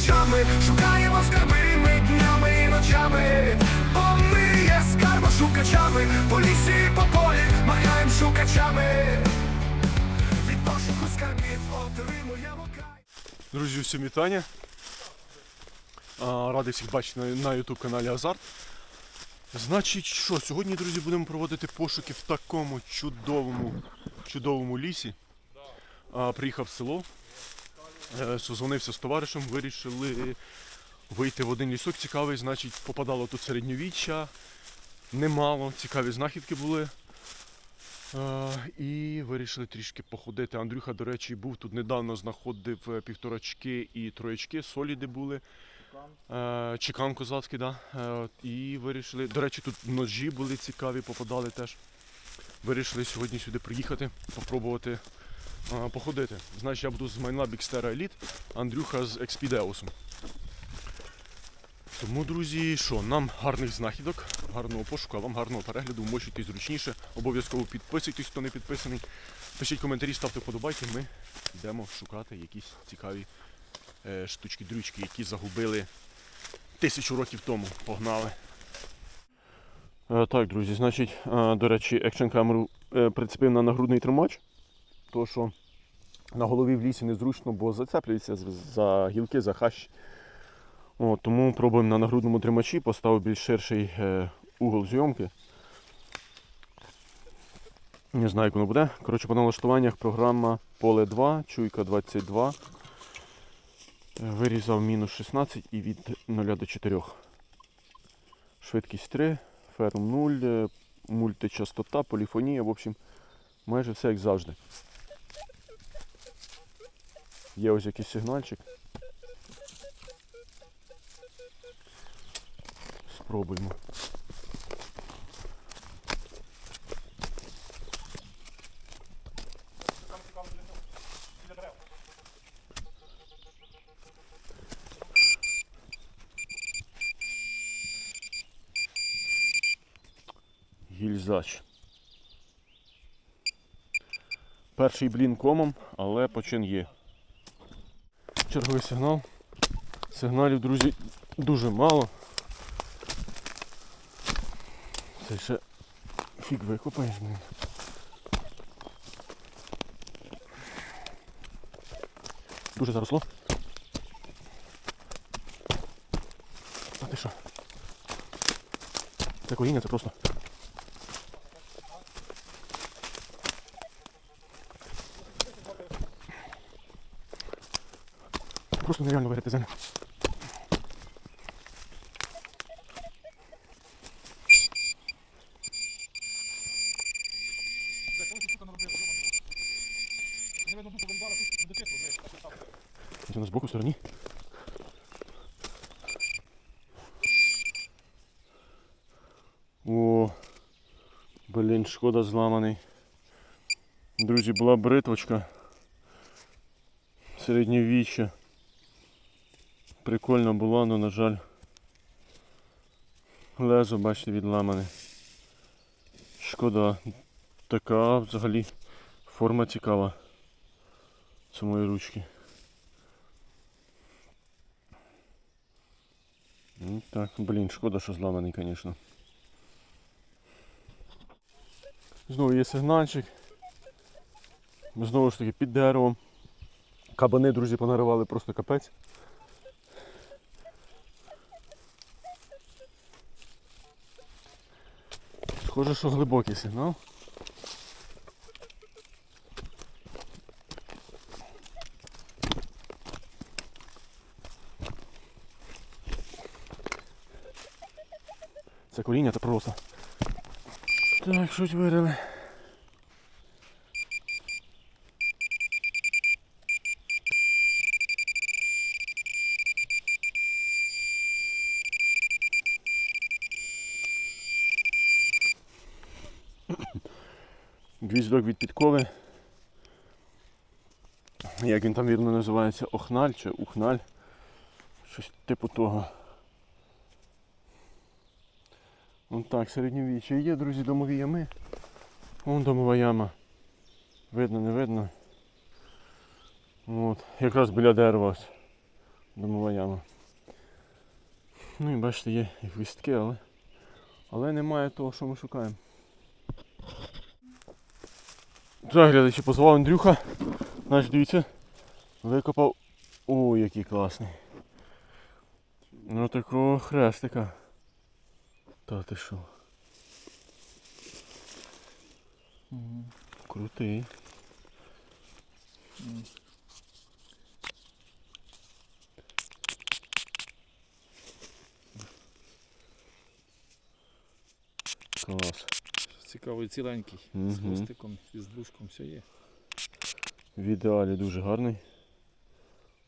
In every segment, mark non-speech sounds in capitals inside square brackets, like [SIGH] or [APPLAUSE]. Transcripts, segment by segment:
шукачами, шукаємо скарби ми днями і ночами, бо ми є скарбошукачами, по лісі і по полі махаємо шукачами. Від пошуку скарбів отримуємо кайф. Друзі, всім вітання. Радий всіх бачити на, на YouTube каналі Азарт. Значить, що, сьогодні, друзі, будемо проводити пошуки в такому чудовому, чудовому лісі. Приїхав в село, созвонився з товаришем, вирішили вийти в один лісок цікавий, значить, попадало тут середньовіччя, немало, цікаві знахідки були. Е, і вирішили трішки походити. Андрюха, до речі, був тут недавно, знаходив е, півторачки і троячки, соліди були. Е, Чекан козацький, да. Е, І вирішили. До речі, тут ножі були цікаві, попадали теж. Вирішили сьогодні сюди приїхати, попробувати походити. Значить, я буду з майна Бікстера Еліт, Андрюха з Експідеусом. Тому, друзі, що, нам гарних знахідок, гарного пошуку, а вам гарного перегляду, вмощуйтесь зручніше. Обов'язково підписуйтесь, хто не підписаний. Пишіть коментарі, ставте вподобайки. Ми йдемо шукати якісь цікаві е, штучки-дрючки, які загубили тисячу років тому. Погнали. Е, так, друзі, значить, е, до речі, екшн камеру е, прицепив на нагрудний тримач. То що на голові в лісі незручно, бо зацеплюється за гілки, за хащ. О, тому пробуємо на нагрудному тримачі, поставив більш ширший е, угол зйомки. Не знаю, як воно буде. Коротше, по налаштуваннях програма Поле 2, чуйка 22. Е, Вирізав мінус 16 і від 0 до 4. Швидкість 3, ферм 0, е, мультичастота, поліфонія, в общем, майже все як завжди. Є ось якийсь сигнальчик. Спробуємо. Гільзач. Перший блін комом, але почин є. Черговий сигнал. Сигналів, друзі, дуже мало. Це ще фіг викопаєш, блін. Дуже заросло. А ти що? Це коріння, це просто. Просто нереально виграти землю. Ось у нас збоку в стороні. О, блін, шкода зламаний. Друзі, була бритвочка. Середньовіччя. Прикольно було, але, на жаль, лезо, бачите, відламане. Шкода. Така взагалі форма цікава самої ручки. Ну, так, блін, шкода, що зламаний, звісно. Знову є сигнальчик. Знову ж таки під деревом. Кабани, друзі, понаривали просто капець. Схоже, що глибокий сигнал. Це коріння та просто. Так, щось вирили. Гвіздок від підкови. Як він там вірно називається? Охналь чи ухналь. Щось типу того. Вон так, середньовіччя є, друзі, домові ями. Вон домова яма. Видно, не видно. От, якраз біля дерева. Домова яма. Ну і бачите, є і хвістки, але, але немає того, що ми шукаємо. Так, глядачі, позвав Андрюха. наш дивіться, викопав. О, який класний. Ну такого хрестика. Та ти що? Крутий. Клас. Цікавий ціленький. З хвостиком і з дужком все є. В ідеалі дуже гарний.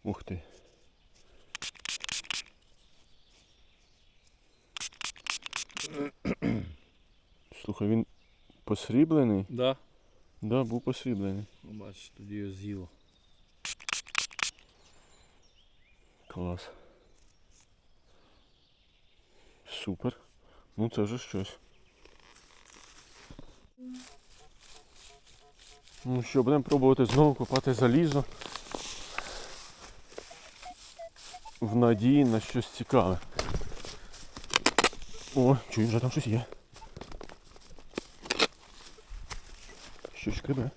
Ух ти. Слухай, він посріблений? Да. Да, був посріблений. Ну, бачиш, тоді його з'їло. Клас. Супер. Ну це вже щось. Ну що, будемо пробувати знову копати залізо. В надії на щось цікаве. О, чую, вже там щось є. Щось шкребе.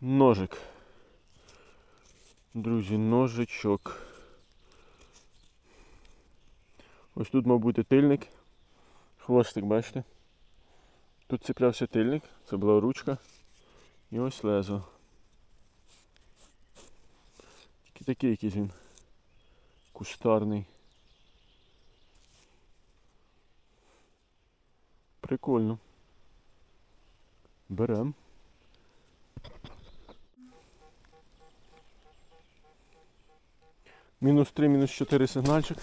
Ножик. Друзі, ножичок. Ось тут, мав бути тильник. Хвостик, бачите? Тут цеплявся тильник, це була ручка. І ось лезо. Тільки такий якийсь він. Кустарний. Прикольно. Берем. Мінус 3, мінус 4 сигнальчик.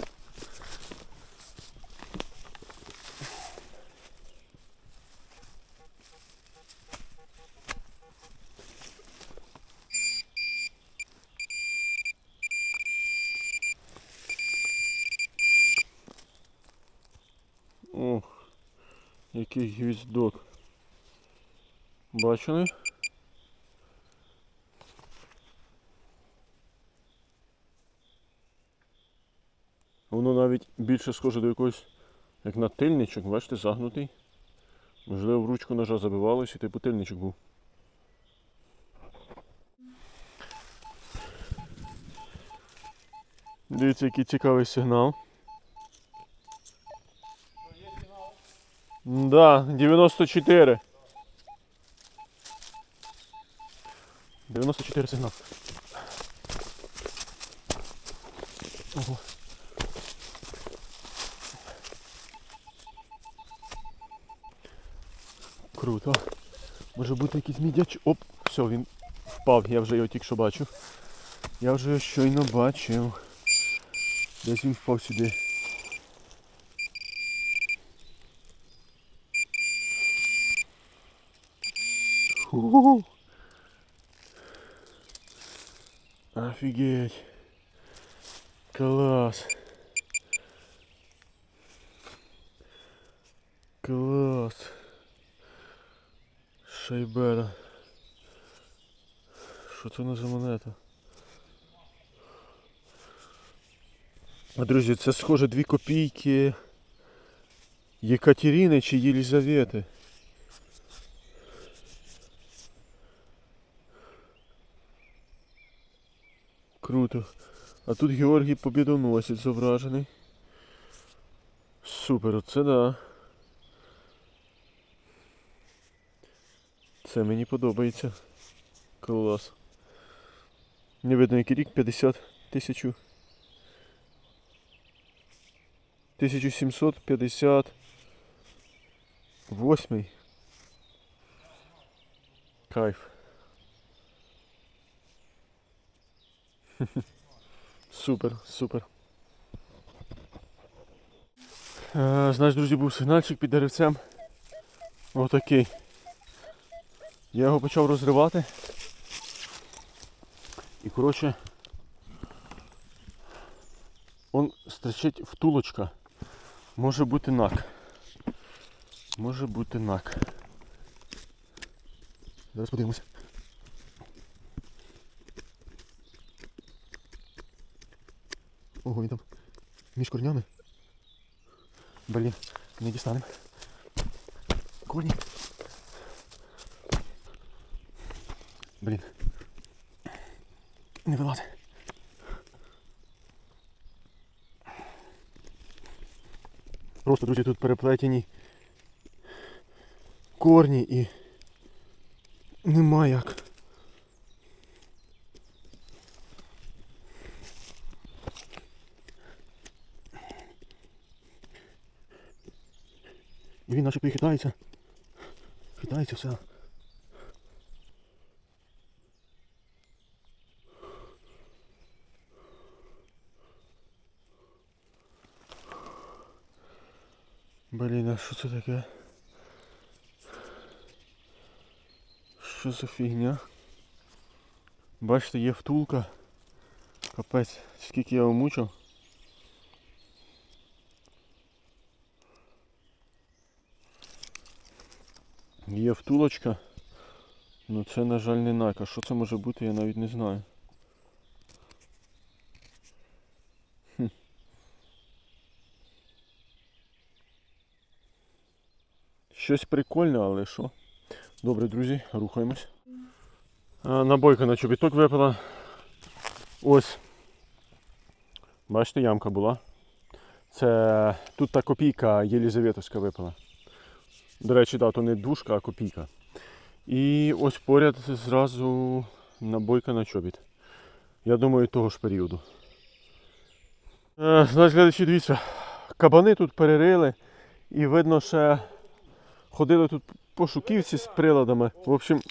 Ох, який гвіздок. Бачили? Воно навіть більше схоже до якогось, як на тильничок, бачите, загнутий. Можливо, в ручку ножа забивалось і типу тильничок був. Дивіться, який цікавий сигнал. Да, 94. 94 сигнал. Ого. Круто. Може бути якийсь мідяч. Оп, все, він впав, я вже його тільки що бачив. Я вже його щойно бачив. Десь він впав сюди. Офигеть. Класс. Класс. Шайбера. Що це не за монета? Друзі, це схоже дві копійки Єкатерини чи Єлізавети. Круто. А тут Георгій Побідоносець зображений. Супер, оце да. Це мені подобається. Клас. Не видно який рік 50 тисячу. 1758. Кайф. [LAUGHS] Супер, супер. Е, знаєш, друзі, був сигнальчик під деревцем. Отакий. Я його почав розривати. І коротше. Он стричить втулочка. Може бути нак. Може бути нак. Зараз подивимося. Ого, він там між корнями. Блін, не дістанемо. Корні. Блін. Не вилазить. Просто, друзі, тут переплетені корні і нема як. Начебто і хитається. Хитається все. Блін, а що це таке? Що за фігня? Бачите, є втулка. Капець, скільки я умучив. Є втулочка. Ну це, на жаль, не нак. А що це може бути, я навіть не знаю. Хм. Щось прикольне, але що? Добре, друзі, рухаємось. Набойка на чобіток випала. Ось. Бачите, ямка була. Це тут та копійка Єлізаветовська випала. До речі, да, то не дужка, а копійка. І ось поряд зразу набойка на чобіт. Я думаю, того ж періоду. Е, значить, глядачі, дивіться, кабани тут перерили і видно, ще ходили тут пошуківці з приладами. В общем,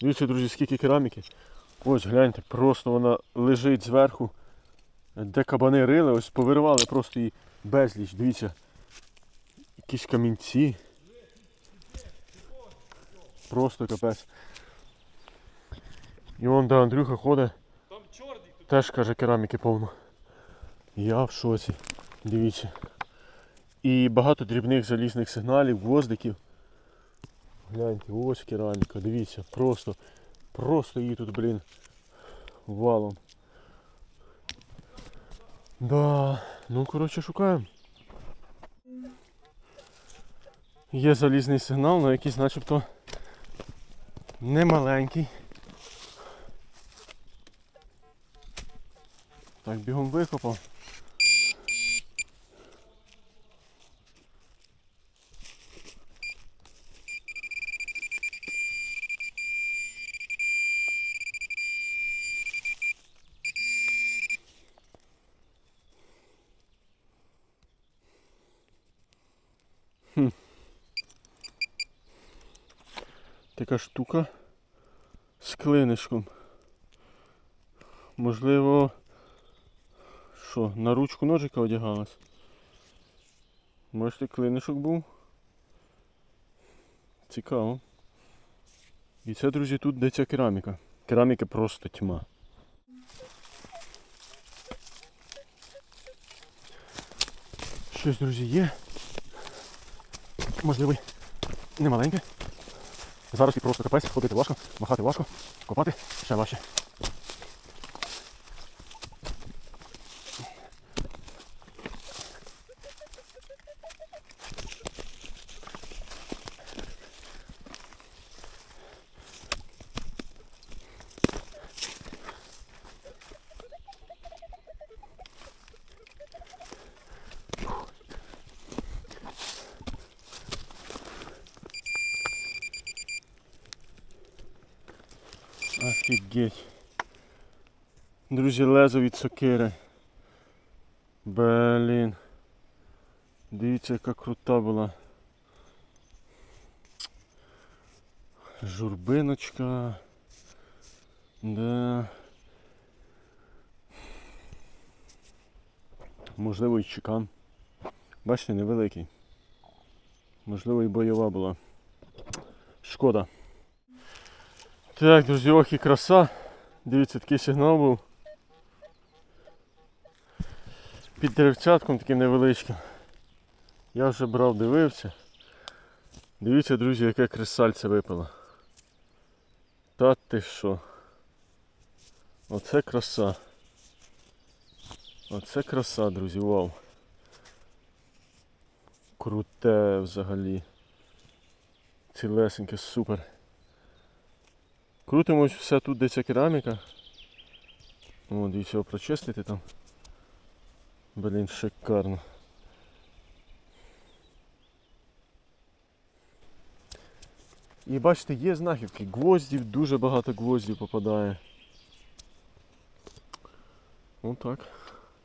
дивіться, друзі, скільки кераміки. Ось гляньте, просто вона лежить зверху. Де кабани рили, ось повиривали просто її безліч. Дивіться. Якісь камінці. Просто капець. І вон де Андрюха ходить. Теж каже кераміки повно. Я в шоці. Дивіться. І багато дрібних залізних сигналів, гвоздиків. Гляньте, ось кераміка, дивіться, просто, просто її тут, блін, валом. Да, ну коротше шукаємо. Є залізний сигнал, але якийсь начебто не маленький. Так, бігом викопав. Така штука з клинишком. Можливо, що, на ручку ножика одягалась? Бачите, клинишок був. Цікаво. І це, друзі, тут де ця кераміка. Кераміка просто тьма. Щось, друзі, є. Можливо, не маленьке. Зараз і просто капець, ходити важко, махати важко, копати ще важче. Офігеть. Друзі, лезо від сокири. Блін. Дивіться, яка крута була. Журбиночка. Да. Можливо і чекан. Бачите, невеликий. Можливо і бойова була. Шкода. Так, друзі, ох і краса. Дивіться, такий сигнал був. Під деревцятком таким невеличким. Я вже брав, дивився. Дивіться, друзі, яке кресальце випало. Та ти що? Оце краса. Оце краса, друзі, вау. Круте взагалі. Цілесеньке, супер. Крутимось все тут, де ця кераміка. О, дивіться, його прочистити там. Блін, шикарно. І бачите, є знахідки. Гвоздів, дуже багато гвоздів попадає. Отак.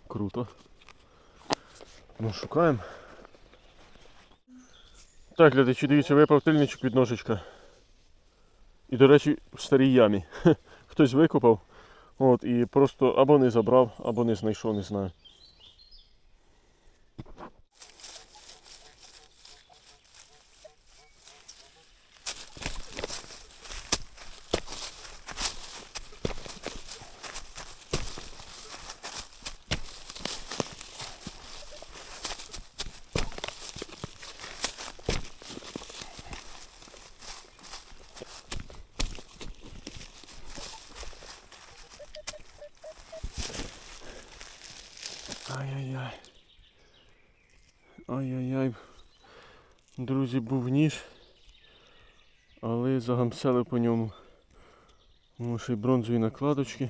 Круто. Ну, шукаємо. Так, глядачі, дивіться, випав тильничок від ножичка. І, до речі, в старій ямі. [LAUGHS] Хтось викопав. От, і просто або не забрав, або не знайшов, не знаю. Друзі, був ніж. Але загамсели по ньому. Тому що й бронзові накладочки.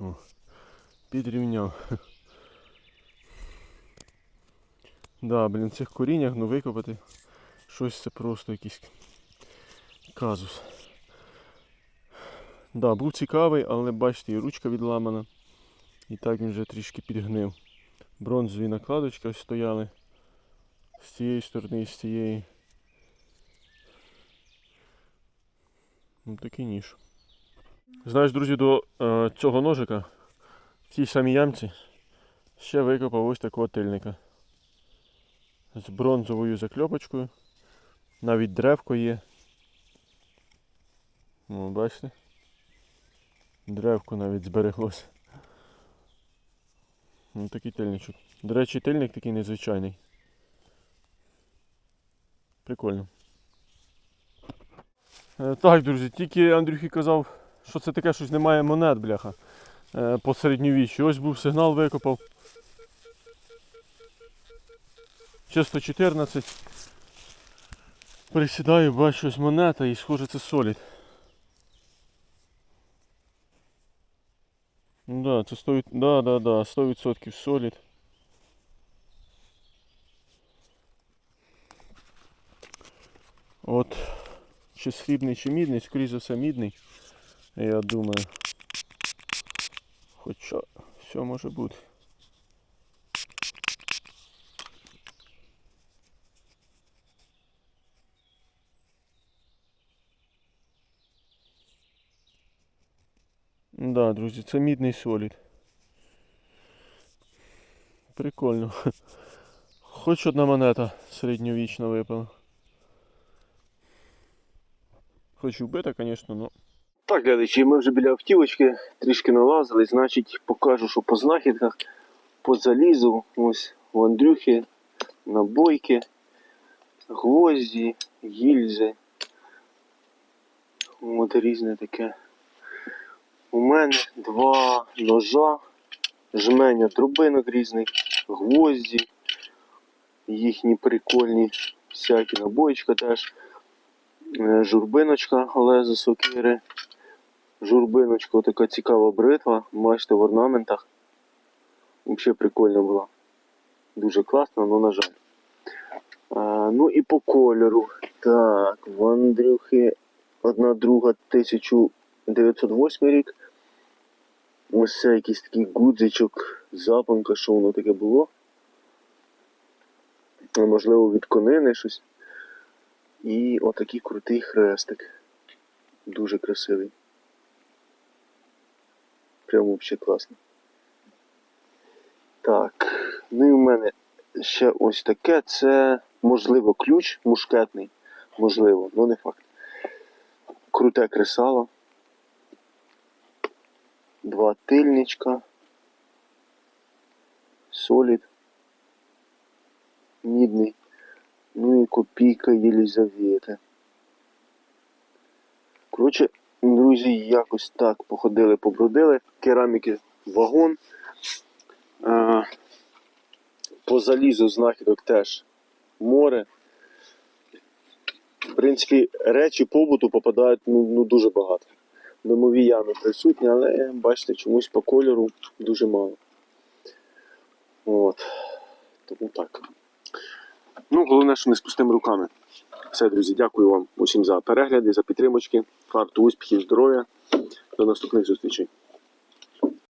О, підрівняв. Да, блін, цих коріннях, ну викопати. Щось це просто якийсь казус. Да, був цікавий, але бачите, і ручка відламана. І так він вже трішки підгнив. Бронзові накладочки ось стояли. З цієї сторони і з цієї. Ну, такий ніж. Знаєш, друзі, до е, цього ножика в тій самій ямці ще викопав ось такого тильника. З бронзовою закльопочкою. Навіть древко є. Ну, бачите? Древко навіть збереглося. Ну такий тильничок. До речі, тильник такий незвичайний. Прикольно. Е, так, друзі, тільки Андрюхі казав, що це таке щось немає монет, бляха. Е, по середньовіччю. Ось був сигнал викопав. Чисто 14. Присідаю, бачу ось монета і схоже це солід. Да, це 100%, да, да, да, 100% солід. От, чи срібний, чи мідний, скоріше за все мідний, я думаю. Хоча все може бути. Да, друзі, це мідний солід. Прикольно. Хоч одна монета середньовічна випала. Хоч вбита, звісно, но. Так, глядачі, ми вже біля автівочки трішки налазили, значить покажу, що по знахідках, по залізу, ось у Андрюхи, набойки, гвозді, гільзи. От різне таке. У мене два ножа, жменя трубинок різних, гвозді, їхні прикольні всякі набоїчка теж, е, журбиночка лезо сокири, журбиночка така цікава бритва, бачите в орнаментах. Взагалі прикольно була. Дуже класно, але на жаль. А, ну і по кольору. Так, в Андрюхи одна друга 1908 рік. Ось якийсь такий гудзичок, запанка, що воно таке було. Можливо, від конини щось. І отакий крутий хрестик. Дуже красивий. Прямо взагалі класно. Так, ну і в мене ще ось таке. Це можливо ключ мушкетний. Можливо, але не факт. Круте кресало. Два тильничка. Солід. Мідний. Ну і копійка Єлізавети. Коротше, друзі, якось так походили, побродили. Кераміки вагон. По залізу знахідок теж море. В принципі, речі побуту попадають ну, ну, дуже багато. Домові ями присутні, але бачите, чомусь по кольору дуже мало. От. Тому так. Ну, головне, що не з пустими руками. Все, друзі, дякую вам усім за перегляди, за підтримочки. Фарту, успіхів, здоров'я. До наступних зустрічей.